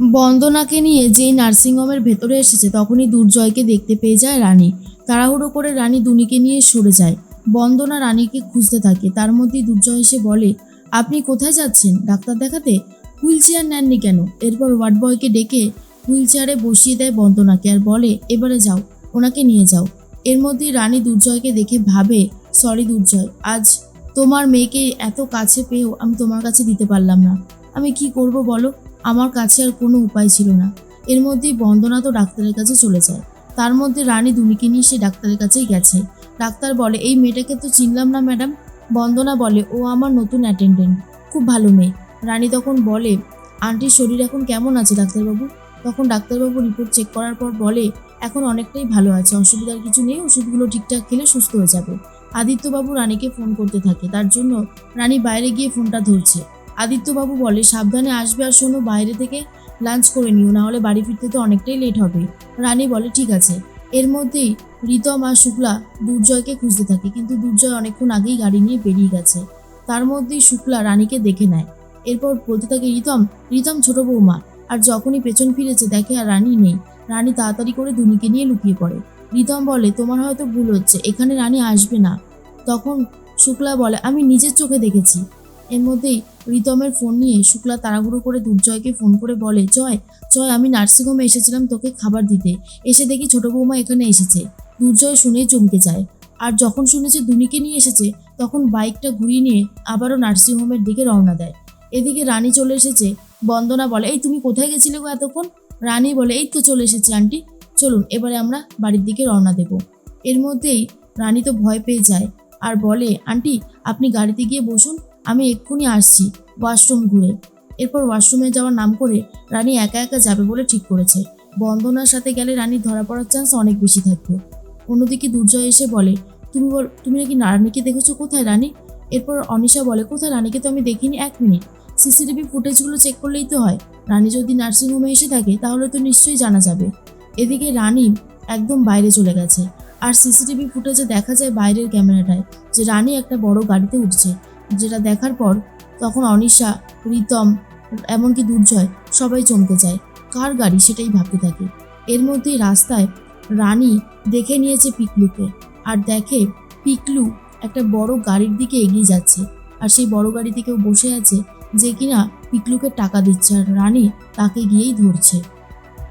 বন্দনাকে নিয়ে যেই নার্সিংহোমের ভেতরে এসেছে, তখনই দুর্জয়কে দেখতে পেয়ে যায় রানী। তাড়াহুড়ো করে রানী দুনিকে নিয়ে সরে যায়। বন্দনা রানীকে খুঁজতে থাকে। তার মধ্যেই দুর্জয় এসে বলে, আপনি কোথায় যাচ্ছেন? ডাক্তার দেখাতে? হুইল চেয়ার নেননি কেন? এরপর ওয়ার্ড বয়কে ডেকে হুইল চেয়ারে বসিয়ে দেয় বন্দনাকে আর বলে, এবারে যাও, ওনাকে নিয়ে যাও। এর মধ্যেই রানী দুর্জয়কে দেখে ভাবে, সরি দুর্জয়, আজ তোমার মেয়েকে এত কাছে পেয়েও আমি তোমার কাছে দিতে পারলাম না। আমি কি করব বলো? আমার কাছে আর কোনো উপায় ছিল না। এর মধ্যেই বন্দনা তো ডাক্তারের কাছে চলে যায়। তার মধ্যে রানী দুনিকে নিয়ে সে ডাক্তারের কাছেই গেছে। ডাক্তার বলে, এই মেয়েটাকে তো চিনলাম না, ম্যাডাম। বন্দনা বলে, ও আমার নতুন অ্যাটেন্ডেন্ট, খুব ভালো মেয়ে। রানী তখন বলে, আন্টির শরীর এখন কেমন আছে ডাক্তারবাবু? তখন ডাক্তারবাবু রিপোর্ট চেক করার পর বলে, এখন অনেকটাই ভালো আছে, অসুবিধার কিছু নেই, ওষুধগুলো ঠিকঠাক খেলে সুস্থ হয়ে যাবে। আদিত্যবাবু রানীকে ফোন করতে থাকে। তার জন্য রানী বাইরে গিয়ে ফোনটা ধরছে। আদিত্যবাবু বলে, সাবধানে আসবে আর শোনো, বাইরে থেকে লাঞ্চ করে নিও না হলে বাড়ি ফিরতে তো অনেকটাই লেট হবে। রানী বলে, ঠিক আছে। এর মধ্যেই রিতম আর শুক্লা দুর্জয়কে খুঁজতে থাকে, কিন্তু দুর্জয় অনেকক্ষণ আগেই গাড়ি নিয়ে বেরিয়ে গেছে। তার মধ্যেই শুক্লা রানীকে দেখে নেয়। এরপর বলতে থাকে রিতম রিতম ছোট বৌমা। আর যখনই পেছন ফিরেছে, দেখে আর রানী নেই। রানী তাড়াতাড়ি করে দুনিকে নিয়ে লুকিয়ে পড়ে। রিতম বলে, তোমার হয়তো ভুল হচ্ছে, এখানে রানী আসবে না। তখন শুক্লা বলে, আমি নিজের চোখে দেখেছি। এর মধ্যেই রিতমের ফোন নিয়ে শুক্লা তাড়াহুড়ো করে দুর্জয়কে ফোন করে বলে, জয় জয়, আমি নার্সিংহোমে এসেছিলাম তোকে খাবার দিতে। এসে দেখি ছোট বৌমা এখানে এসেছে দুর্জয় শুনেই চমকে যায়। আর যখন শুনেছে দুনিকে নিয়ে এসেছে, তখন বাইকটা ঘুরিয়ে নিয়ে আবারও নার্সিংহোমের দিকে রওনা দেয়। এদিকে রানী চলে এসেছে। বন্দনা বলে, এই, তুমি কোথায় গেছিলে গো এতক্ষণ? রানী বলে, এই তো চলে এসেছি, আন্টি। চলুন, এবারে আমরা বাড়ির দিকে রওনা দেব। এর মধ্যেই রানী তো ভয় পেয়ে যায়। আর বলে, আন্টি, আপনি গাড়িতে গিয়ে বসুন। আমি এক্ষুনি আসছি, ওয়াশরুম ঘুরে। এরপর ওয়াশরুমে যাওয়ার নাম করে রানী একা একা যাবে বলে ঠিক করেছে। বন্দনার সাথে গেলে রানীর ধরা পড়ার চান্স অনেক বেশি থাকবে। অন্যদিকে দুর্জয় এসে বলে, তুমি বল, তুমি নাকি রানীকে দেখেছ কোথায় রানী? এরপর অনিশা বলে, কোথায় রানীকে তো আমি দেখিনি, এক মিনিট। সিসিটিভি ফুটেজগুলো চেক করলেই তো হয়। রানী যদি নার্সিংহোমে এসে থাকে, তাহলে তো নিশ্চয়ই জানা যাবে। এদিকে রানী একদম বাইরে চলে গেছে। আর সিসিটিভি ফুটেজে দেখা যায় বাইরের ক্যামেরাটায়, যে রানী একটা বড় গাড়িতে উঠছে। যেটা দেখার পর তখন অনিশা রিতম এমনকি দুর্জয় সবাই চমকে যায়। কার গাড়ি? সেটাই ভাবতে থাকে। এর মধ্যেই রাস্তায় রানী দেখে নিয়েছে পিকলুকে আর দেখে পিকলু একটা বড় গাড়ির দিকে এগিয়ে যাচ্ছে আর সেই বড় গাড়িতে কেউ বসে আছে যে কিনা পিকলুকে টাকা দিচ্ছে আর রানী তাকে গিয়েই ধরছে।